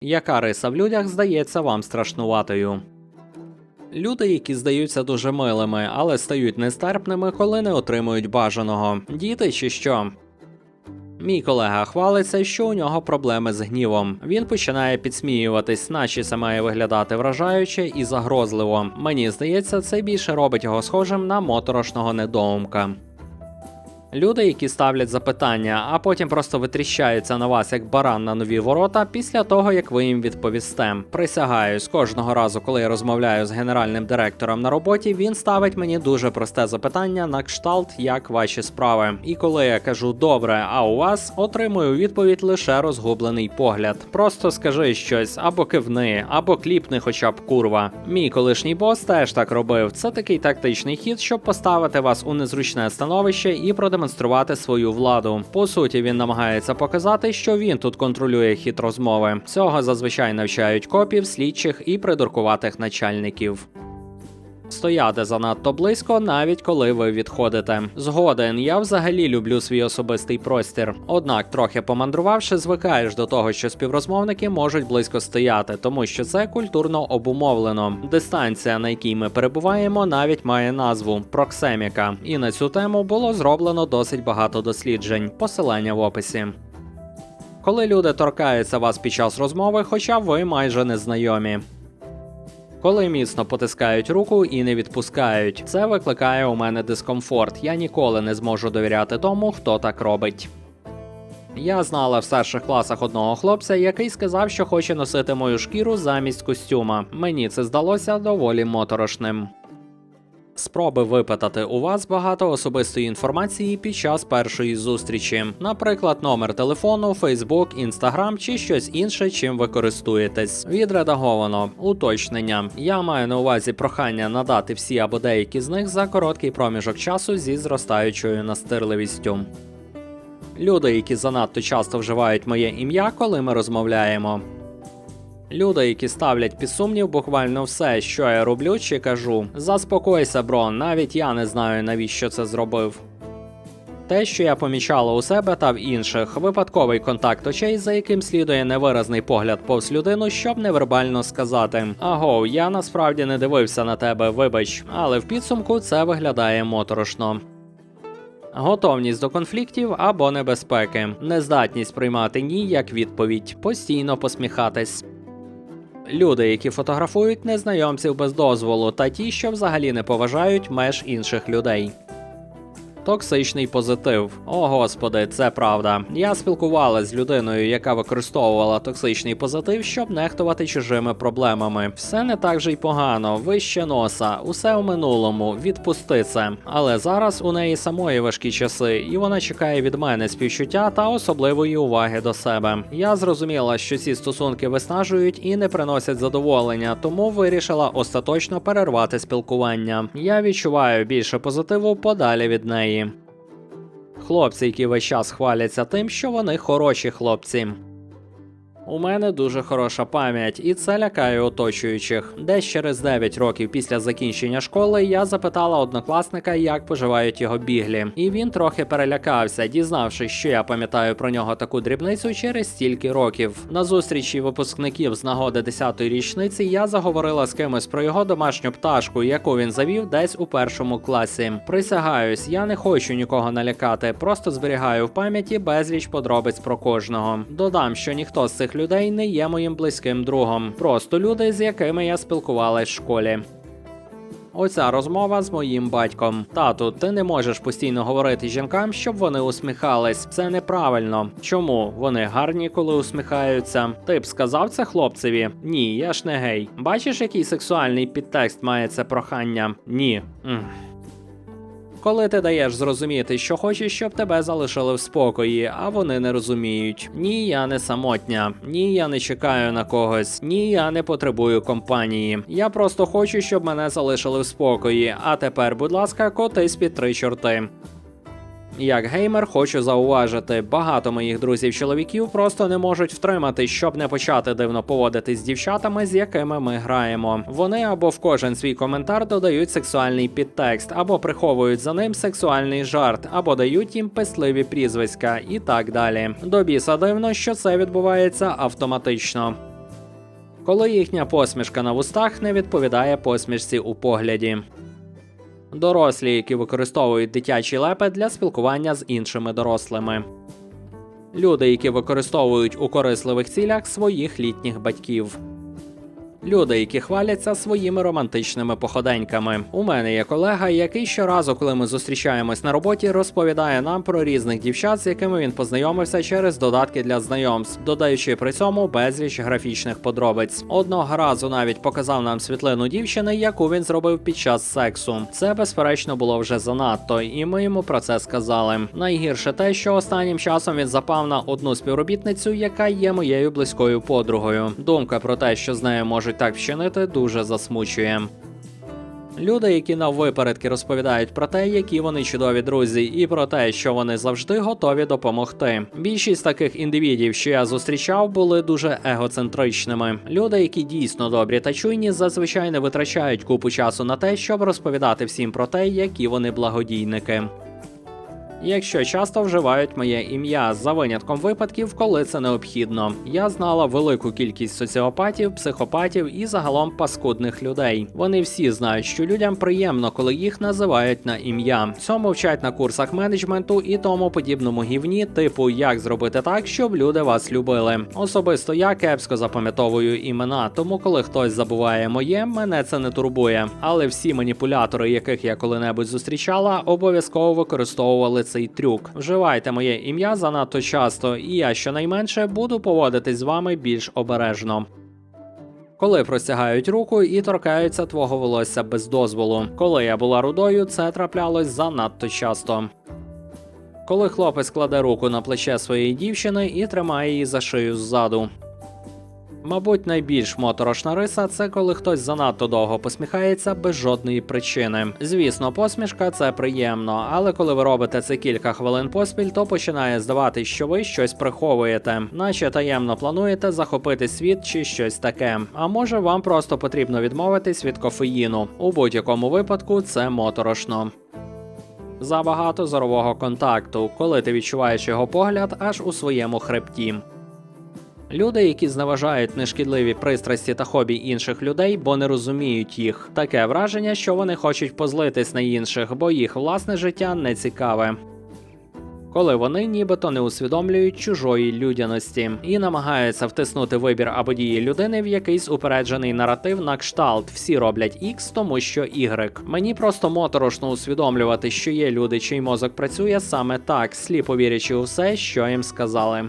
Яка риса в людях здається вам страшнуватою? Люди, які здаються дуже милими, але стають нестерпними, коли не отримують бажаного. Діти чи що? Мій колега хвалиться, що у нього проблеми з гнівом. Він починає підсміюватись, наче це має виглядати вражаюче і загрозливо. Мені здається, це більше робить його схожим на моторошного недоумка. Люди, які ставлять запитання, а потім просто витріщаються на вас як баран на нові ворота після того, як ви їм відповісте. Присягаюсь, кожного разу, коли я розмовляю з генеральним директором на роботі, він ставить мені дуже просте запитання на кшталт, як ваші справи. І коли я кажу добре, а у вас отримую відповідь лише розгублений погляд. Просто скажи щось або кивни, або кліпни, хоча б курва. Мій колишній бос теж так робив. Це такий тактичний хід, щоб поставити вас у незручне становище і продемонструвати свою владу. По суті, він намагається показати, що він тут контролює хід розмови. Цього зазвичай навчають копів, слідчих і придуркуватих начальників. Стояти занадто близько, навіть коли ви відходите. Згоден, я взагалі люблю свій особистий простір. Однак, трохи помандрувавши, звикаєш до того, що співрозмовники можуть близько стояти, тому що це культурно обумовлено. Дистанція, на якій ми перебуваємо, навіть має назву проксеміка. І на цю тему було зроблено досить багато досліджень. Посилання в описі. Коли люди торкаються вас під час розмови, хоча ви майже не знайомі. Коли міцно потискають руку і не відпускають, це викликає у мене дискомфорт. Я ніколи не зможу довіряти тому, хто так робить. Я знала в старших класах одного хлопця, який сказав, що хоче носити мою шкіру замість костюма. Мені це здалося доволі моторошним. Спроби випитати у вас багато особистої інформації під час першої зустрічі, наприклад, номер телефону, Фейсбук, Інстаграм чи щось інше, чим ви користуєтесь. Відредаговано уточнення. Я маю на увазі прохання надати всі або деякі з них за короткий проміжок часу зі зростаючою настирливістю. Люди, які занадто часто вживають моє ім'я, коли ми розмовляємо. Люди, які ставлять під сумнів буквально все, що я роблю чи кажу. Заспокойся, бро, навіть я не знаю, навіщо це зробив. Те, що я помічала у себе та в інших, випадковий контакт очей, за яким слідує невиразний погляд повз людину, щоб невербально сказати: Аго, я насправді не дивився на тебе, вибач, але в підсумку це виглядає моторошно. Готовність до конфліктів або небезпеки, нездатність приймати ні як відповідь, постійно посміхатись. Люди, які фотографують незнайомців без дозволу, та ті, що взагалі не поважають меж інших людей. Токсичний позитив. О господи, це правда. Я спілкувалася з людиною, яка використовувала токсичний позитив, щоб нехтувати чужими проблемами. Все не так же й погано, вище носа, усе в минулому, відпусти це. Але зараз у неї самої важкі часи, і вона чекає від мене співчуття та особливої уваги до себе. Я зрозуміла, що ці стосунки виснажують і не приносять задоволення, тому вирішила остаточно перервати спілкування. Я відчуваю більше позитиву подалі від неї. Хлопці, які весь час хваляться тим, що вони хороші хлопці. У мене дуже хороша пам'ять, і це лякає оточуючих. Десь через 9 років після закінчення школи я запитала однокласника, як поживають його біглі, і він трохи перелякався, дізнавшись, що я пам'ятаю про нього таку дрібницю через стільки років. На зустрічі випускників з нагоди 10-ї річниці я заговорила з кимось про його домашню пташку, яку він завів десь у першому класі. Присягаюсь, я не хочу нікого налякати, просто зберігаю в пам'яті безліч подробиць про кожного. Додам, що ніхто з цих людей не є моїм близьким другом, просто люди, з якими я спілкувалась в школі. Оця розмова з моїм батьком. Тату, ти не можеш постійно говорити жінкам, щоб вони усміхались. Це неправильно. Чому вони гарні, коли усміхаються? Ти б сказав це хлопцеві? Ні, я ж не гей. Бачиш, який сексуальний підтекст має це прохання? Ні. М. Коли ти даєш зрозуміти, що хочеш, щоб тебе залишили в спокої, а вони не розуміють. Ні, я не самотня, ні, я не чекаю на когось, ні, я не потребую компанії. Я просто хочу, щоб мене залишили в спокої. А тепер, будь ласка, котись під три чорти. Як геймер, хочу зауважити, багато моїх друзів-чоловіків просто не можуть втримати, щоб не почати дивно поводитись з дівчатами, з якими ми граємо. Вони або в кожен свій коментар додають сексуальний підтекст, або приховують за ним сексуальний жарт, або дають їм писливі прізвиська і так далі. До біса дивно, що це відбувається автоматично. коли їхня посмішка на вустах не відповідає посмішці у погляді. Дорослі, які використовують дитячі лепи для спілкування з іншими дорослими. Люди, які використовують у корисливих цілях своїх літніх батьків. Люди, які хваляться своїми романтичними походеньками. У мене є колега, який щоразу, коли ми зустрічаємось на роботі, розповідає нам про різних дівчат, з якими він познайомився через додатки для знайомств, додаючи при цьому безліч графічних подробиць. Одного разу навіть показав нам світлину дівчини, яку він зробив під час сексу. Це безперечно було вже занадто, і ми йому про це сказали. Найгірше те, що останнім часом він запав на одну співробітницю, яка є моєю близькою подругою. Думка про те, що з нею можуть так вчинити, дуже засмучує. Люди, які на випередки розповідають про те, які вони чудові друзі, і про те, що вони завжди готові допомогти. Більшість таких індивідів, що я зустрічав, були дуже егоцентричними. Люди, які дійсно добрі та чуйні, зазвичай не витрачають купу часу на те, щоб розповідати всім про те, які вони благодійники. Якщо часто вживають моє ім'я за винятком випадків, коли це необхідно. Я знала велику кількість соціопатів, психопатів і загалом паскудних людей. Вони всі знають, що людям приємно, коли їх називають на ім'я. Цьому вчать на курсах менеджменту і тому подібному гівні, типу як зробити так, щоб люди вас любили. Особисто я кепсько запам'ятовую імена, тому коли хтось забуває моє, мене це не турбує. Але всі маніпулятори, яких я коли-небудь зустрічала, обов'язково використовували цей трюк. Вживайте моє ім'я занадто часто, і я щонайменше буду поводитись з вами більш обережно. Коли простягають руку і торкаються твого волосся без дозволу. Коли я була рудою, це траплялось занадто часто. Коли хлопець кладе руку на плече своєї дівчини і тримає її за шию ззаду. Мабуть, найбільш моторошна риса це коли хтось занадто довго посміхається без жодної причини. Звісно, посмішка це приємно, але коли ви робите це кілька хвилин поспіль, то починає здаватись, що ви щось приховуєте, наче таємно плануєте захопити світ чи щось таке. А може вам просто потрібно відмовитись від кофеїну. У будь-якому випадку це моторошно. Забагато зорового контакту, коли ти відчуваєш його погляд аж у своєму хребті. Люди, які зневажають нешкідливі пристрасті та хобі інших людей, бо не розуміють їх. Таке враження, що вони хочуть позлитись на інших, бо їх власне життя не цікаве. Коли вони нібито не усвідомлюють чужої людяності і намагаються втиснути вибір або дії людини в якийсь упереджений наратив на кшталт. Всі роблять X, тому що Y. Мені просто моторошно усвідомлювати, що є люди, чий мозок працює саме так, сліпо вірячи у все, що їм сказали.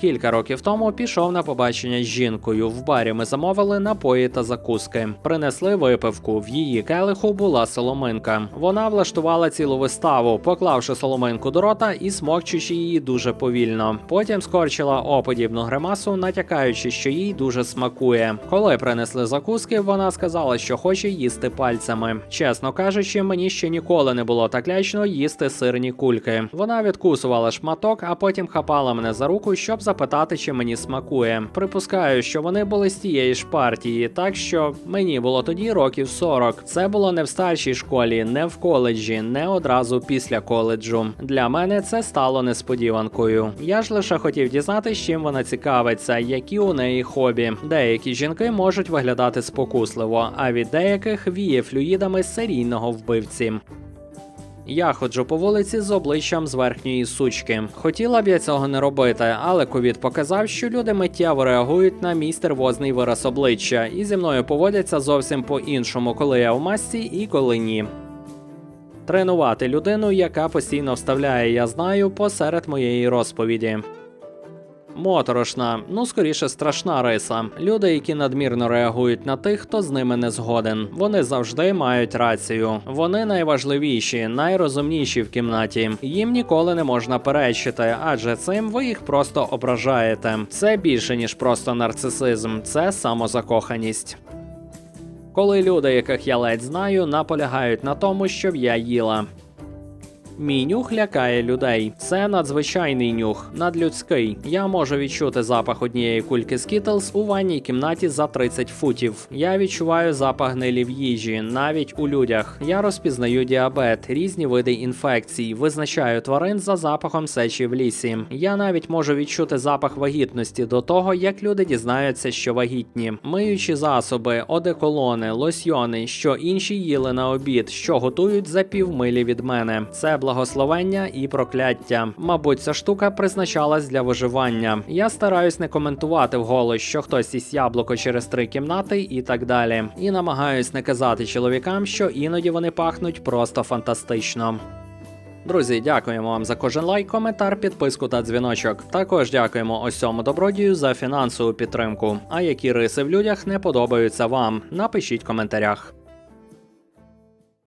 Кілька років тому пішов на побачення з жінкою. В барі ми замовили напої та закуски. Принесли випивку. В її келиху була соломинка. Вона влаштувала цілу виставу, поклавши соломинку до рота і смокчучи її дуже повільно. Потім скорчила оподібну гримасу, натякаючи, що їй дуже смакує. Коли принесли закуски, вона сказала, що хоче їсти пальцями. Чесно кажучи, мені ще ніколи не було так лячно їсти сирні кульки. Вона відкусувала шматок, а потім хапала мене за руку, щоб запитати, чи мені смакує. Припускаю, що вони були з тієї ж партії, так що мені було тоді років 40. Це було не в старшій школі, не в коледжі, не одразу після коледжу. Для мене це стало несподіванкою. Я ж лише хотів дізнатися, чим вона цікавиться, які у неї хобі. Деякі жінки можуть виглядати спокусливо, а від деяких віє флюїдами серійного вбивці. Я ходжу по вулиці з обличчям з верхньої сучки. Хотіла б я цього не робити, але ковід показав, що люди миттєво реагують на мій стервозний вираз обличчя, і зі мною поводяться зовсім по-іншому, коли я в масці і коли ні. Тренувати людину, яка постійно вставляє я знаю посеред моєї розповіді. Моторошна, ну скоріше страшна риса. Люди, які надмірно реагують на тих, хто з ними не згоден. Вони завжди мають рацію. Вони найважливіші, найрозумніші в кімнаті. Їм ніколи не можна перечити, адже цим ви їх просто ображаєте. Це більше ніж просто нарцисизм, це самозакоханість. Коли люди, яких я ледь знаю, наполягають на тому, щоб я їла. Мій нюх лякає людей. Це надзвичайний нюх, надлюдський. Я можу відчути запах однієї кульки Skittles у ванній кімнаті за 30 футів. Я відчуваю запах гнилі в їжі, навіть у людях. Я розпізнаю діабет, різні види інфекцій, визначаю тварин за запахом сечі в лісі. Я навіть можу відчути запах вагітності до того, як люди дізнаються, що вагітні. Миючі засоби, одеколони, лосьйони, що інші їли на обід, що готують за півмилі від мене. Це благословення і прокляття. Мабуть, ця штука призначалась для виживання. Я стараюсь не коментувати вголос, що хтось із яблуко через три кімнати і так далі. І намагаюсь не казати чоловікам, що іноді вони пахнуть просто фантастично. Друзі, дякуємо вам за кожен лайк, коментар, підписку та дзвіночок. Також дякуємо ось добродію за фінансову підтримку. А які риси в людях не подобаються вам? Напишіть в коментарях.